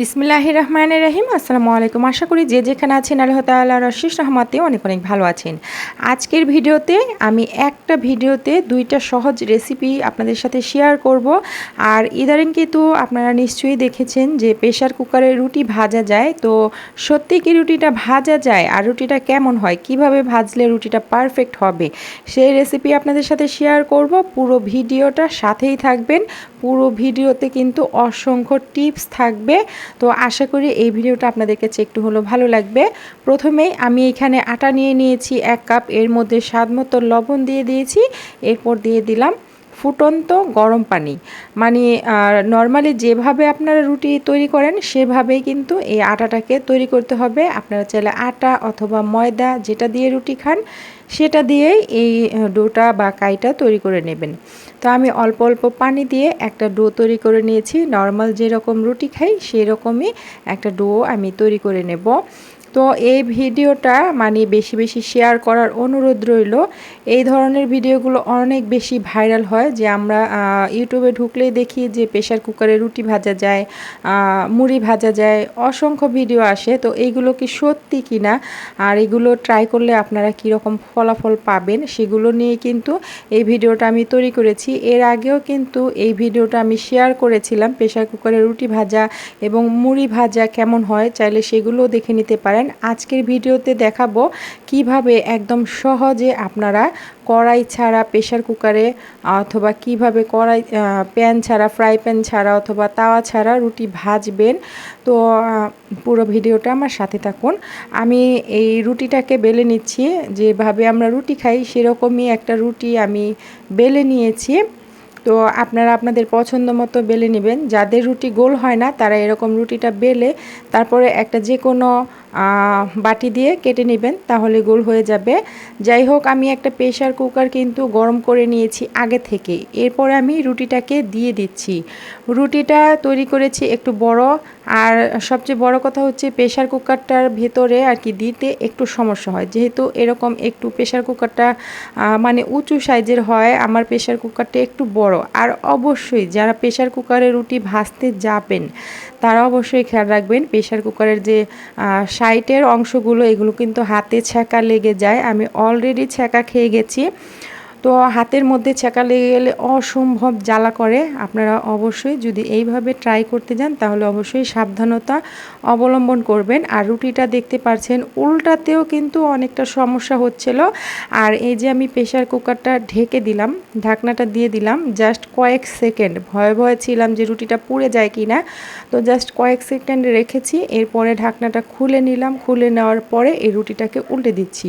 বিসমিল্লাহ রহমান রহিম। আসসালামু আলাইকুম। আশা করি যে যেখানে আছেন আল্লাহ তাল্লাহ রশিস রহমাতে অনেক অনেক ভালো আছেন। আজকের ভিডিওতে আমি একটা ভিডিওতে দুইটা সহজ রেসিপি আপনাদের সাথে শেয়ার করব। আর ইদারিং কিন্তু আপনারা নিশ্চয়ই দেখেছেন যে প্রেশার কুকারে রুটি ভাজা যায়। তো সত্যি কি রুটিটা ভাজা যায় আর রুটিটা কেমন হয়? কীভাবে ভাজলে রুটিটা পারফেক্ট হবে? সেই রেসিপি আপনাদের সাথে শেয়ার করব। পুরো ভিডিওটা সাথেই থাকবেন। পুরো ভিডিওতে কিন্তু অসংখ্য টিপস থাকবে। তো আশা করি এই ভিডিওটা আপনাদের কাছে একটু হলো ভালো লাগবে। প্রথমেই আমি এখানে আটা নিয়ে নিয়েছি এক কাপ। এর মধ্যে স্বাদ মতো লবণ দিয়ে দিয়েছি। এরপর দিয়ে দিলাম ফুটন্ত গরম পানি। মানে নর্মালি যেভাবে আপনারা রুটি তৈরি করেন, সেভাবেই কিন্তু এই আটাটাকে তৈরি করতে হবে। আপনারা চাইলে আটা অথবা ময়দা যেটা দিয়ে রুটি খান, সেটা দিয়েই এই ডোটা বা কাইটা তৈরি করে নেবেন। তো আমি অল্প অল্প পানি দিয়ে একটা ডো তৈরি করে নিয়েছি। নর্মাল যেরকম রুটি খাই সেই রকমই একটা ডো আমি তৈরি করে নেব। তো এই ভিডিওটা মানে বেশি বেশি শেয়ার করার অনুরোধ রইল। এই ধরনের ভিডিওগুলো অনেক বেশি ভাইরাল হয় যে আমরা ইউটিউবে ঢুকলেই দেখি যে প্রেশার কুকারে রুটি ভাজা যায় মুড়ি ভাজা যায়, অসংখ্য ভিডিও আসে। তো এইগুলো কি সত্যি কি না? আর এগুলো ট্রাই করলে আপনারা কীরকম ফলাফল পাবেন সেগুলো নিয়ে কিন্তু এই ভিডিওটা আমি তৈরি করেছি। এর আগেও কিন্তু এই ভিডিওটা আমি শেয়ার করেছিলাম প্রেশার কুকারে রুটি ভাজা এবং মুড়ি ভাজা কেমন হয়, চাইলে সেগুলোও দেখে নিতে পারেন। আজকের ভিডিওতে দেখাবো কীভাবে একদম সহজে আপনারা কড়াই ছাড়া প্রেশার কুকারে অথবা কীভাবে কড়াই প্যান ছাড়া, ফ্রাই প্যান ছাড়া অথবা তাওয়া ছাড়া রুটি ভাজবেন। তো পুরো ভিডিওটা আমার সাথে থাকুন। আমি এই রুটিটাকে বেলে নিচ্ছি। যেভাবে আমরা রুটি খাই সেরকমই একটা রুটি আমি বেলে নিয়েছি। তো, আপনারা আপনাদের পছন্দ মতো বেলে নেবেন। যাদের রুটি গোল হয় না তারা এরকম রুটিটা বেলে তারপরে একটা যে কোনো বাটি দিয়ে কেটে নেবেন, তাহলে গোল হয়ে যাবে। যাই হোক, আমি একটা প্রেশার কুকার কিন্তু গরম করে নিয়েছি আগে থেকে। এরপর আমি রুটিটাকে দিয়ে দিচ্ছি। রুটিটা তৈরি করেছি একটু বড় আর সবচেয়ে বড় কথা হচ্ছে প্রেশার কুকারটার ভেতরে আর কি দিতে একটু সমস্যা হয়। যেহেতু এরকম একটু প্রেশার কুকারটা মানে উঁচু সাইজের হয়, আমার প্রেশার কুকারটা একটু বড়। আর অবশ্যই যারা প্রেশার কুকারে রুটি ভাজতে যাবেন, তারা অবশ্যই খেয়াল রাখবেন প্রেশার কুকারের যে সাইটের অংশগুলো, এগুলো কিন্তু হাতে ছ্যাঁকা লেগে যায়। আমি অলরেডি ছ্যাঁকা খেয়ে গেছি। তো হাতের মধ্যে ছেঁকা লেগে গেলে অসম্ভব জ্বালা করে। আপনারা অবশ্যই যদি এইভাবে ট্রাই করতে যান, তাহলে অবশ্যই সাবধানতা অবলম্বন করবেন। আর রুটিটা দেখতে পাচ্ছেন উল্টাতেও কিন্তু অনেকটা সমস্যা হচ্ছিল। আর এই যে আমি প্রেশার কুকারটা ঢেকে দিলাম, ঢাকনাটা দিয়ে দিলাম জাস্ট কয়েক সেকেন্ড। ভয়ে ভয়ে ছিলাম যে রুটিটা পুড়ে যায় কি না তো জাস্ট কয়েক সেকেন্ড রেখেছি, এরপরে ঢাকনাটা খুলে নিলাম। খুলে নেওয়ার পরে এই রুটিটাকে উল্টে দিচ্ছি।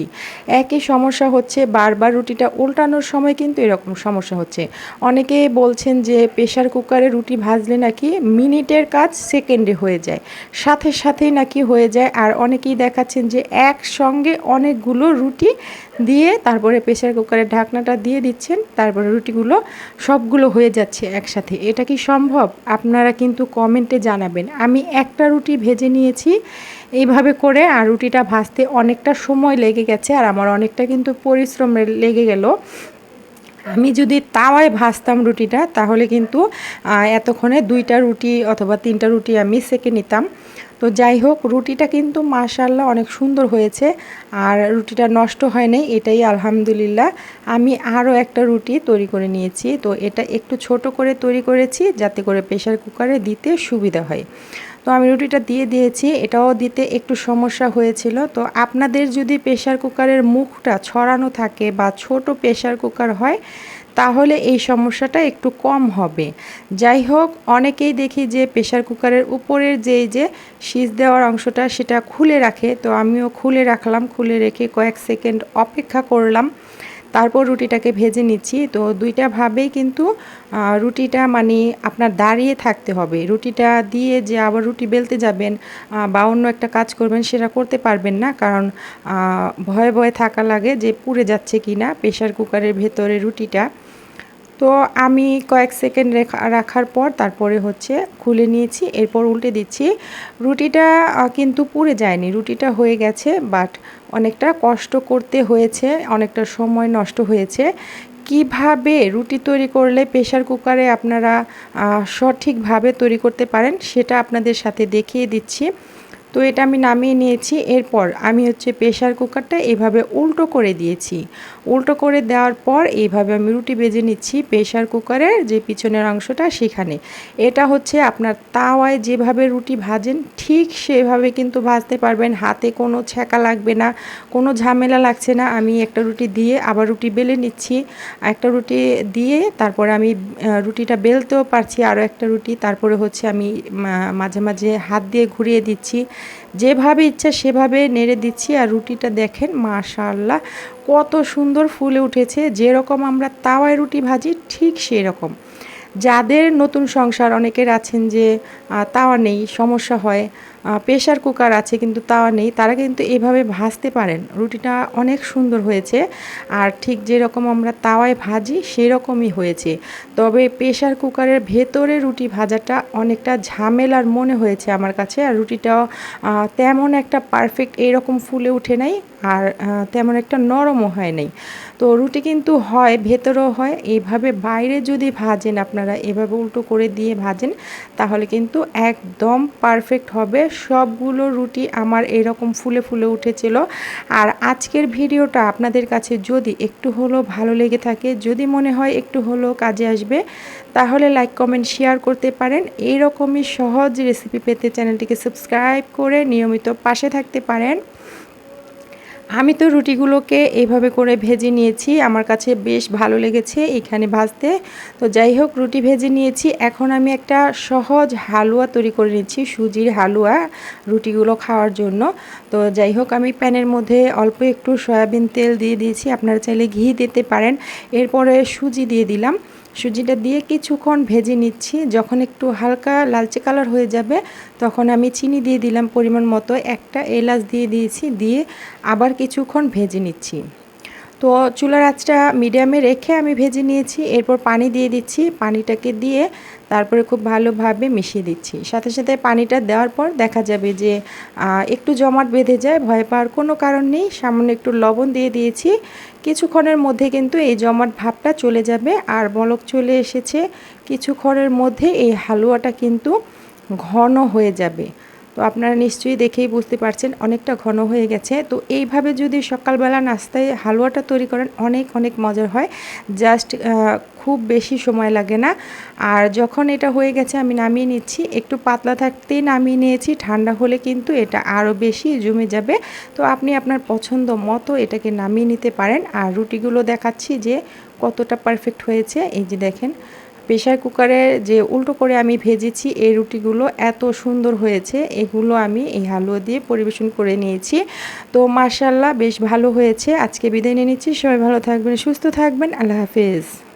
একই সমস্যা হচ্ছে, বারবার রুটিটা উল্টানো বানানোর সময় কিন্তু এরকম সমস্যা হচ্ছে। অনেকে বলছেন যে প্রেশার কুকারে রুটি ভাজলে নাকি মিনিটের কাজ সেকেন্ডে হয়ে যায়, সাথে সাথেই নাকি হয়ে যায়। আর অনেকেই দেখাচ্ছেন যে একসঙ্গে অনেকগুলো রুটি দিয়ে তারপরে প্রেশার কুকারের ঢাকনাটা দিয়ে দিচ্ছেন, তারপরে রুটিগুলো সবগুলো হয়ে যাচ্ছে একসাথে। এটা কি সম্ভব? আপনারা কিন্তু কমেন্টে জানাবেন। আমি একটা রুটি ভেজে নিয়েছি এইভাবে করে আর রুটিটা ভাজতে অনেকটা সময় লেগে গেছে আর আমার অনেকটা কিন্তু পরিশ্রম লেগে গেল। আমি যদি তাওয়ায় ভাজতাম রুটিটা, তাহলে কিন্তু এতক্ষণে দুইটা রুটি অথবা তিনটা রুটি আমি সেকে নিতাম। তো যাই হোক, রুটিটা কিন্তু মাশাল্লাহ অনেক সুন্দর হয়েছে আর রুটিটা নষ্ট হয় নাই, এটাই আলহামদুলিল্লাহ। আমি আরও একটা রুটি তৈরি করে নিয়েছি, তো এটা একটু ছোট করে তৈরি করেছি যাতে করে প্রেশার কুকারে দিতে সুবিধা হয়। তো আমি রুটিটা দিয়ে দিয়েছি, এটাও দিতে একটু সমস্যা হয়েছিল। তো আপনাদের যদি প্রেশার কুকারের মুখটা ছড়ানো থাকে বা ছোট প্রেশার কুকার হয়, তাহলে এই সমস্যাটা একটু কম হবে। যাই হোক, অনেকেই দেখি যে প্রেশার কুকারের উপরের যে যে সিজ দেওয়ার অংশটা সেটা খুলে রাখে। তো আমিও খুলে রাখলাম, খুলে রেখে কয়েক সেকেন্ড অপেক্ষা করলাম। তারপর রুটিটাকে ভেজে নিচ্ছি। তো দুইটা ভাবেই কিন্তু রুটিটা মানে আপনার দাঁড়িয়ে থাকতে হবে। রুটিটা দিয়ে যে আবার রুটি বেলতে যাবেন বা অন্য একটা কাজ করবেন সেটা করতে পারবেন না। কারণ ভয়ে ভয়ে থাকা লাগে যে পুড়ে যাচ্ছে কি না প্রেশার কুকারের ভেতরে রুটিটা। তো আমি কয়েক সেকেন্ড রাখার পর তারপরে হচ্ছে খুলে নিয়েছি, এরপর উল্টে দিচ্ছি। রুটিটা কিন্তু পুড়ে যায়নি, রুটিটা হয়ে গেছে বাট অনেকটা কষ্ট করতে হয়েছে, অনেকটা সময় নষ্ট হয়েছে। কীভাবে রুটি তৈরি করলে প্রেশার কুকারে আপনারা সঠিকভাবে তৈরি করতে পারেন, সেটা আপনাদের সাথে দেখিয়ে দিচ্ছি। তো এটা আমি নামিয়ে নিয়েছি। এরপর আমি হচ্ছে প্রেশার কুকারটা এভাবে উল্টো করে দিয়েছি। উল্টো করে দেওয়ার পর এইভাবে আমি রুটি বেজে নিচ্ছি প্রেশার কুকারের যে পিছনের অংশটা সেখানে। এটা হচ্ছে আপনার তাওয়ায় যেভাবে রুটি ভাজেন ঠিক সেভাবে কিন্তু ভাজতে পারবেন। হাতে কোনো ছ্যাঁকা লাগবে না, কোনো ঝামেলা লাগছে না। আমি একটা রুটি দিয়ে আবার রুটি বেলে নিচ্ছি। একটা রুটি দিয়ে তারপরে আমি রুটিটা বেলতেও পারছি আরও একটা রুটি। তারপরে হচ্ছে আমি মাঝে মাঝে হাত দিয়ে ঘুরিয়ে দিচ্ছি। যেভাবে ইচ্ছা সেভাবে নেড়ে দিচ্ছি আর রুটিটা দেখেন মাশাল্লাহ কত সুন্দর ফুলে উঠেছে। যেরকম আমরা তাওয়ায় রুটি ভাজি, ঠিক সেই রকম যাদের নতুন সংসার, অনেকের আছেন যে তাওয়া নেই, সমস্যা হয় প্রেশার কুকার আছে কিন্তু তাওয়া নেই। তারা কিন্তু এভাবে ভাজতে পারেন। রুটিটা অনেক সুন্দর হয়েছে। আর ঠিক যেরকম আমরা তাওয়ায় ভাজি, সেরকমই হয়েছে। তবে প্রেশার কুকারের ভেতরে রুটি ভাজাটা অনেকটা ঝামেলার মনে হয়েছে আমার কাছে। আর রুটিটাও তেমন একটা পারফেক্ট এরকম ফুলে উঠে নাই। আর তেমন একটা নরমও হয় নাই। তো রুটি কিন্তু হয়, ভেতরেও হয়। এভাবে বাইরে যদি ভাজেন আপনারা, এভাবে উল্টো করে দিয়ে ভাজেন, তাহলে কিন্তু একদম পারফেক্ট হবে সবগুলো রুটি আমার এরকম ফুলে ফুলে উঠেছিল। আর আজকের ভিডিওটা আপনাদের কাছে যদি একটু হলেও ভালো লেগে থাকে, যদি মনে হয় একটু হলেও কাজে আসবে, তাহলে লাইক, কমেন্ট, শেয়ার করতে পারেন। এইরকমই সহজ রেসিপি পেতে চ্যানেলটিকে সাবস্ক্রাইব করে নিয়মিত পাশে থাকতে পারেন। আমি তো রুটিগুলোকে এইভাবে করে ভেজে নিয়েছি। আমার কাছে বেশ ভালো লেগেছে এখানে ভাজতে। তো যাই হোক, রুটি ভেজে নিয়েছি। এখন আমি একটা সহজ হালুয়া তৈরি করে নিচ্ছি, সুজির হালুয়া রুটিগুলো খাওয়ার জন্য। তো যাই হোক, আমি প্যানের মধ্যে অল্প একটু সয়াবিন তেল দিয়ে দিয়েছি। আপনারা চাইলে ঘি দিতে পারেন। এরপরে সুজি দিয়ে দিলাম। সুজিটা দিয়ে কিছুক্ষণ ভেজে নিচ্ছি। যখন একটু হালকা লালচে কালার হয়ে যাবে, তখন আমি চিনি দিয়ে দিলাম পরিমাণ মতো। একটা এলাচ দিয়ে দিয়েছি, দিয়ে আবার কিছুক্ষণ ভেজে নিচ্ছি। তো চুলার আঁচটা মিডিয়ামে রেখে আমি ভেজে নিয়েছি, এরপর পানি দিয়ে দিচ্ছি। পানিটাকে দিয়ে তারপরে খুব ভালোভাবে মিশিয়ে দিচ্ছি। সাথে সাথে পানিটা দেওয়ার পর দেখা যাবে যে একটু জমাট বেঁধে যায়, ভয় পাওয়ার কোনো কারণ নেই। সামান্য একটু লবণ দিয়ে দিয়েছি। কিছুক্ষণের মধ্যে কিন্তু এই জমাট ভাবটা চলে যাবে। আর বলক চলে এসেছে। কিছুক্ষণের মধ্যে এই হালুয়াটা কিন্তু ঘন হয়ে যাবে। তো আপনারা নিশ্চয়ই দেখেই বুঝতে পারছেন অনেকটা ঘন হয়ে গেছে। তো এইভাবে যদি সকালবেলা নাস্তায় হালুয়াটা তৈরি করেন, অনেক অনেক মজার হয়। জাস্ট খুব বেশি সময় লাগে না। আর যখন এটা হয়ে গেছে, আমি নামিয়ে নিচ্ছি। একটু পাতলা থাকতেই নামিয়ে নিয়েছি, ঠান্ডা হলে কিন্তু এটা আরও বেশি জমে যাবে। তো আপনি আপনার পছন্দ মতো এটাকে নামিয়ে নিতে পারেন। আর রুটিগুলো দেখাচ্ছি যে কতটা পারফেক্ট হয়েছে। এই যে দেখেন প্রেশার কুকারে যে উল্টো করে আমি ভেজেছি এই রুটিগুলো এত সুন্দর হয়েছে, এগুলো আমি এই হালুয়া দিয়ে পরিবেশন করে নিয়েছি। তো মার্শাল্লাহ বেশ ভালো হয়েছে। আজকে বিদায় নিয়ে নিচ্ছি। সবাই ভালো থাকবেন, সুস্থ থাকবেন। আল্লাহ হাফেজ।